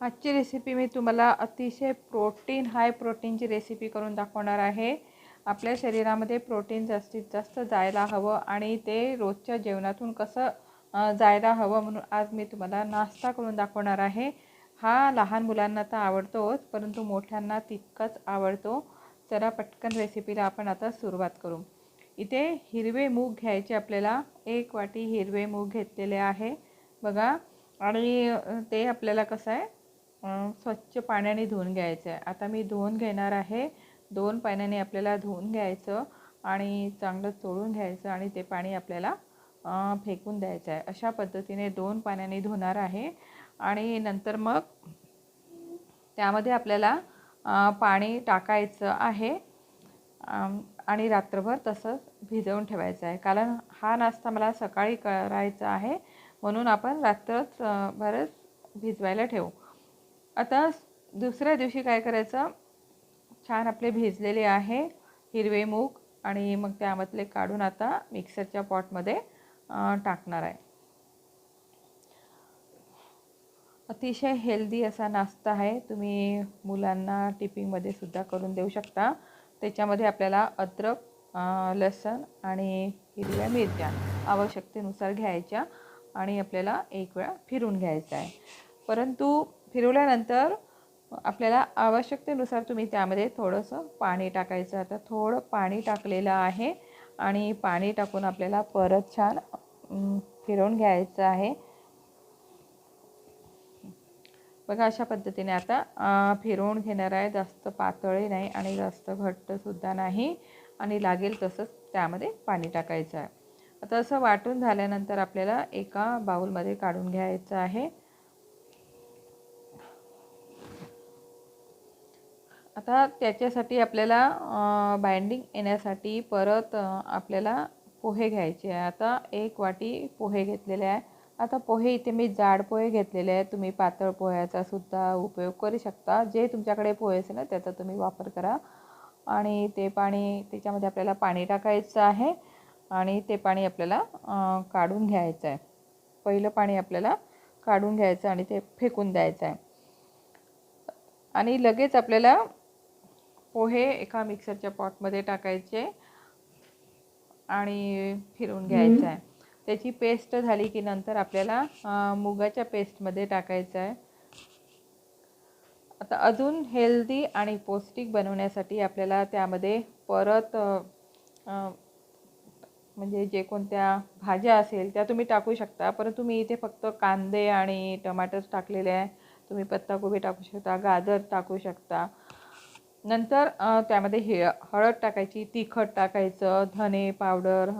आजची रेसिपी मी तुम्हाला अतिशय प्रोटीन हाय प्रोटीनची रेसिपी करून दाखवणार आहे. आपल्या शरीरामध्ये प्रोटीन जास्तीत जास्त जायला हवं आणि ते रोजच्या जेवणातून कसं जायला हवं म्हणून आज मी तुम्हाला नाश्ता करून दाखवणार आहे. हा लहान मुलांना तर आवडतोच परंतु मोठ्यांना तितकाच आवडतो. चला पटकन रेसिपीला आपण आता सुरुवात करू. इथे हिरवे मूग घ्यायचे आपल्याला. एक वाटी हिरवे मूग घेतलेले आहे. बघा. आणि ते आपल्याला कसं आहे स्वच्छ पाण्याने धुवून घ्यायचं आहे आता मी धुवून घेणार आहे. दोन पाण्याने आपल्याला धुवून घ्यायचं आणि चांगलं चोळून घ्यायचं आणि ते पाणी आपल्याला फेकून द्यायचं आहे अशा पद्धतीने दोन पाण्याने धुणार आहे. आणि नंतर मग त्यामध्ये आपल्याला पाणी टाकायचं आहे. आणि रात्रभर तसंच भिजवून ठेवायचं आहे कारण हा नाश्ता मला सकाळी करायचा आहे. म्हणून आपण रात्रच भरच भिजवायला ठेवू. आता दुसऱ्या दिवशी काय करायचं? छान आपले भिजलेले आहे हिरवे मूग आणि मग त्यामधले काढून आता मिक्सरच्या पॉटमध्ये टाकणार आहे. अतिशय हेल्दी असा नाश्ता आहे. तुम्ही मुलांना टिफिनमध्ये सुद्धा करून देऊ शकता. त्याच्यामध्ये आपल्याला अद्रक लसण आणि हिरव्या मिरच्या आवश्यकतेनुसार घ्यायच्या आणि आपल्याला एक वेळा फिरून घ्यायचं आहे. परंतु फिरवल्यानंतर आपल्याला आवश्यकतेनुसार तुम्ही त्यामध्ये थोडंसं पाणी टाकायचं. आता थोडं पाणी टाकलेलं आहे आणि पाणी टाकून आपल्याला परत छान फिरवून घ्यायचं आहे. बघा अशा पद्धतीने आता फिरवून घेणार आहे. जास्त पातळही नाही आणि जास्त घट्टसुद्धा नाही आणि लागेल तसंच त्यामध्ये पाणी टाकायचं आहे. आता असं वाटून झाल्यानंतर आपल्याला एका बाऊलमध्ये काढून घ्यायचं आहे. आता त्याच्यासाठी आपल्याला बाइंडिंग येण्यासाठी परत आपल्याला पोहे घ्यायचे आहे. आता एक वाटी पोहे घेतलेले आहे. आता पोहे इथे मी जाड पोहे घेतलेले आहे तुम्ही पातळ पोह्याचा सुद्धा उपयोग करू शकता. जे तुमच्याकडे पोहे असेल ना त्याचा तुम्ही वापर करा. आणि ते पाणी त्याच्यामध्ये आपल्याला पाणी टाकायचं आहे. आणि ते पाणी आपल्याला काढून घ्यायचं आहे. पहिलं पाणी आपल्याला काढून घ्यायचं आणि ते फेकून द्यायचं आहे. आणि लगेच आपल्याला पोहे एका मिक्सरच्या पॉटमध्ये टाकायचे आणि फिरून घ्यायचं आहे. त्याची पेस्ट झाली की नंतर आपल्याला मुगाच्या पेस्टमध्ये टाकायचं आहे. आता अजून हेल्दी आणि पौष्टिक बनवण्यासाठी आपल्याला त्यामध्ये परत म्हणजे जे कोणत्या भाज्या असेल त्या तुम्ही टाकू शकता परंतु मी इथे फक्त कांदे आणि टमाटर्स टाकलेले आहे. तुम्ही पत्ताकोबी टाकू शकता गाजर टाकू शकता. नंतर त्यामध्ये हे हळद टाकायची तिखट टाकायचं धने पावडर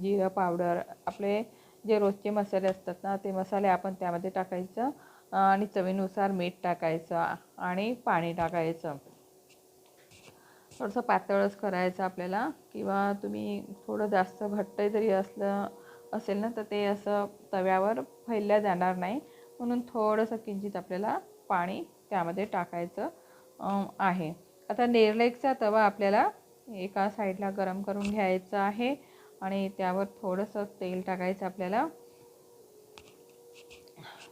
जिरं पावडर आपले जे रोजचे मसाले असतात ना ते मसाले आपण त्यामध्ये टाकायचं. आणि चवीनुसार मीठ टाकायचं आणि पाणी टाकायचं. थोडंसं पातळच करायचं आपल्याला. किंवा तुम्ही थोडं जास्त घट्ट जरी असलं असेल ना तर ते असं तव्यावर फैलल्या जाणार नाही. म्हणून थोडंसं किंचित आपल्याला पाणी त्यामध्ये टाकायचं आहे. आता नेरलेकचा तवा आपल्याला एका साईडला गरम करून घ्यायचा आहे आणि त्यावर थोडंसं तेल टाकायचं आपल्याला.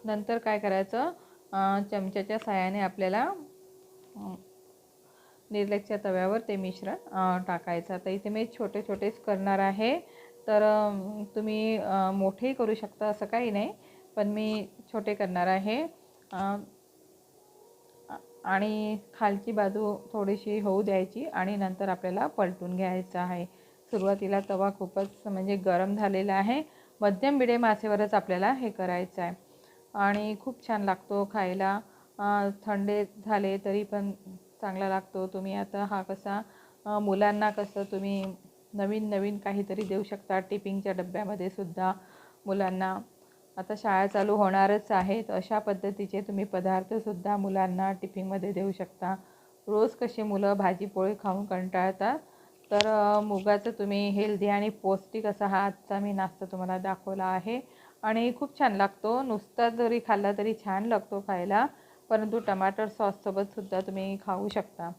नंतर काय करायचं? चमच्याच्या साह्याने आपल्याला निर्लेकच्या तव्यावर ते मिश्रण टाकायचं. आता इथे मी छोटे छोटेच करणार आहे. तर तुम्ही मोठेही करू शकता असं काही नाही पण मी छोटे करणार आहे. आणि खालची बाजू थोडीशी होऊ द्यायची आणि नंतर आपल्याला पलटून घ्यायचं आहे. सुरुवातीला तवा खूपच म्हणजे गरम झालेला आहे. मध्यम बिडे मासेवरच आपल्याला हे करायचं आहे. आणि खूप छान लागतो खायला. थंडे झाले तरी पण चांगला लागतो. तुम्ही आता हा कसा मुलांना कसं तुम्ही नवीन नवीन काहीतरी देऊ शकता. टिपिंगच्या डब्यामध्ये सुद्धा मुलांना आता शाळा चालू होणारच आहेत. अशा पद्धतीचे तुम्ही पदार्थसुद्धा मुलांना टिफिनमध्ये देऊ शकता. रोज कसे मुलं भाजीपोळी खाऊन कंटाळतात? तर मुगाचं तुम्ही हेल्दी आणि पौष्टिक असा हा आजचा मी नाश्ता तुम्हाला दाखवला आहे. आणि खूप छान लागतो. नुसता जरी खाल्ला तरी छान लागतो खायला. परंतु टमाटर सॉससोबतसुद्धा तुम्ही खाऊ शकता.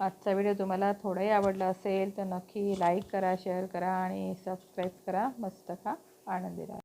आजचा व्हिडिओ तुम्हाला थोडाही आवडला असेल तर नक्की लाईक करा शेअर करा आणि सबस्क्राईब करा. मस्त खा. आनंदी राहा.